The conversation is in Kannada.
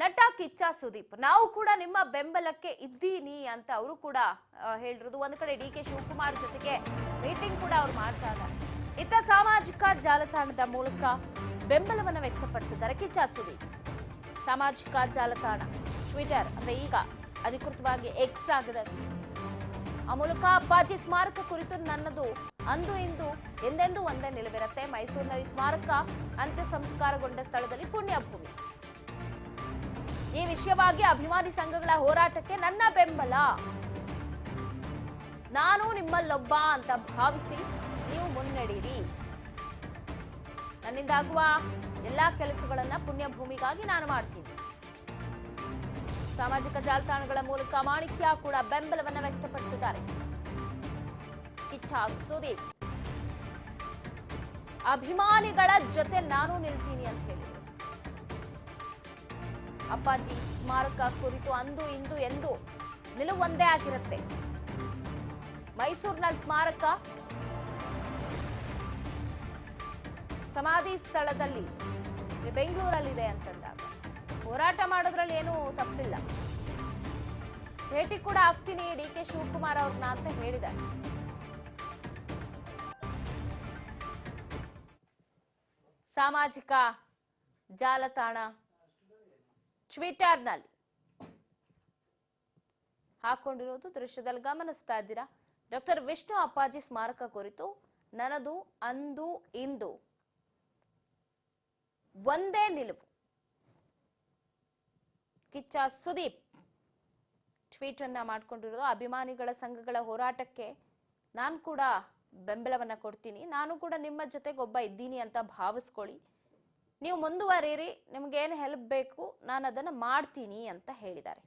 ನಟ ಕಿಚ್ಚ ಸುದೀಪ್, ನಾವು ಕೂಡ ನಿಮ್ಮ ಬೆಂಬಲಕ್ಕೆ ಇದ್ದೀನಿ ಅಂತ ಅವರು ಕೂಡ ಹೇಳಿರೋದು. ಒಂದು ಕಡೆ ಡಿ ಕೆ ಶಿವಕುಮಾರ್ ಜೊತೆಗೆ ಮೀಟಿಂಗ್ ಕೂಡ ಅವ್ರು ಮಾಡ್ತಾ ಇದ್ದಾರೆ. ಇತ್ತ ಸಾಮಾಜಿಕ ಜಾಲತಾಣದ ಮೂಲಕ ಬೆಂಬಲವನ್ನು ವ್ಯಕ್ತಪಡಿಸಿದ್ದಾರೆ ಕಿಚ್ಚ ಸುದೀಪ್. ಸಾಮಾಜಿಕ ಜಾಲತಾಣ ಟ್ವಿಟರ್ ಅಂದ್ರೆ ಈಗ ಅಧಿಕೃತವಾಗಿ ಎಕ್ಸ್ ಆಗಿದೆ. ಆ ಮೂಲಕ ಅಪ್ಪಾಜಿ ಸ್ಮಾರಕ ಕುರಿತು ನನ್ನದು ಅಂದು ಇಂದು, ಎಂದೆಂದೂ ಒಂದೇ ನಿಲುವಿರುತ್ತೆ. ಮೈಸೂರಿನಲ್ಲಿ ಸ್ಮಾರಕ, ಅಂತ್ಯ ಸಂಸ್ಕಾರಗೊಂಡ ಸ್ಥಳದಲ್ಲಿ ಪುಣ್ಯಭೂಮಿ. ಈ ವಿಷಯವಾಗಿ ಅಭಿಮಾನಿ ಸಂಘಗಳ ಹೋರಾಟಕ್ಕೆ ನನ್ನ ಬೆಂಬಲ. ನಾನು ನಿಮ್ಮಲ್ಲೊಬ್ಬ ಅಂತ ಭಾವಿಸಿ ನೀವು ಮುನ್ನಡೀರಿ ನನ್ನಿಂದಾಗುವ ಎಲ್ಲಾ ಕೆಲಸಗಳನ್ನ ಪುಣ್ಯಭೂಮಿಗಾಗಿ ನಾನು ಮಾಡ್ತೀನಿ. ಸಾಮಾಜಿಕ ಜಾಲತಾಣಗಳ ಮೂಲಕ ಮಾಣಿಕ್ಯ ಕೂಡ ಬೆಂಬಲವನ್ನ ವ್ಯಕ್ತಪಡಿಸಿದ್ದಾರೆ. ಕಿಚ್ಚ ಸುದೀಪ್ ಅಭಿಮಾನಿಗಳ ಜೊತೆ ನಾನು ನಿಲ್ತೀನಿ ಅಂತ ಹೇಳಿದರು. ಅಪ್ಪಾಜಿ, ಸ್ಮಾರಕ ಕುರಿತು ಅಂದು ಇಂದು ಎಂದು ನಿಲುವು ಒಂದೇ ಆಗಿರುತ್ತೆ. ಮೈಸೂರಿನ ಸ್ಮಾರಕ ಸಮಾಧಿ ಸ್ಥಳದಲ್ಲಿ, ಬೆಂಗಳೂರಲ್ಲಿದೆ ಅಂತಂದಾಗ, ಹೋರಾಟ ಮಾಡೋದ್ರಲ್ಲಿ ಏನೂ ತಪ್ಪಿಲ್ಲ. ಭೇಟಿ ಕೂಡ ಆಗ್ತೀನಿ ಡಿ ಕೆ ಶಿವಕುಮಾರ್ ಅವ್ರನ್ನ ಅಂತ ಹೇಳಿದ್ದಾರೆ. ಸಾಮಾಜಿಕ ಜಾಲತಾಣ ಟ್ವಿಟರ್ನಲ್ಲಿ. ಹಾಕೊಂಡಿರೋದು ದೃಶ್ಯದಲ್ಲಿ ಗಮನಿಸ್ತಾ ಇದ್ದೀರಾ? ಡಾಕ್ಟರ್ ವಿಷ್ಣು ಅಪ್ಪಾಜಿ ಸ್ಮಾರಕ ಕುರಿತು ನನ್ನದು, ಅಂದು, ಇಂದು. ಒಂದೇ ನಿಲುವು. ಕಿಚ್ಚ ಸುದೀಪ್ ಟ್ವೀಟ್ ಅನ್ನ ಮಾಡ್ಕೊಂಡಿರೋದು ಅಭಿಮಾನಿಗಳ ಸಂಘಗಳ ಹೋರಾಟಕ್ಕೆ ನಾನು ಕೂಡ ಬೆಂಬಲವನ್ನ ಕೊಡ್ತೀನಿ. ನಾನು ಕೂಡ ನಿಮ್ಮ ಜೊತೆಗೆ ಒಬ್ಬ ಇದ್ದೀನಿ ಅಂತ ಭಾವಿಸ್ಕೊಳ್ಳಿ. ನೀವು ಮುಂದುವರಿಯಿರಿ ನಿಮಗೇನು ಹೆಲ್ಪ್ ಬೇಕು ನಾನು ಅದನ್ನು ಮಾಡ್ತೀನಿ ಅಂತ ಹೇಳಿದ್ದಾರೆ.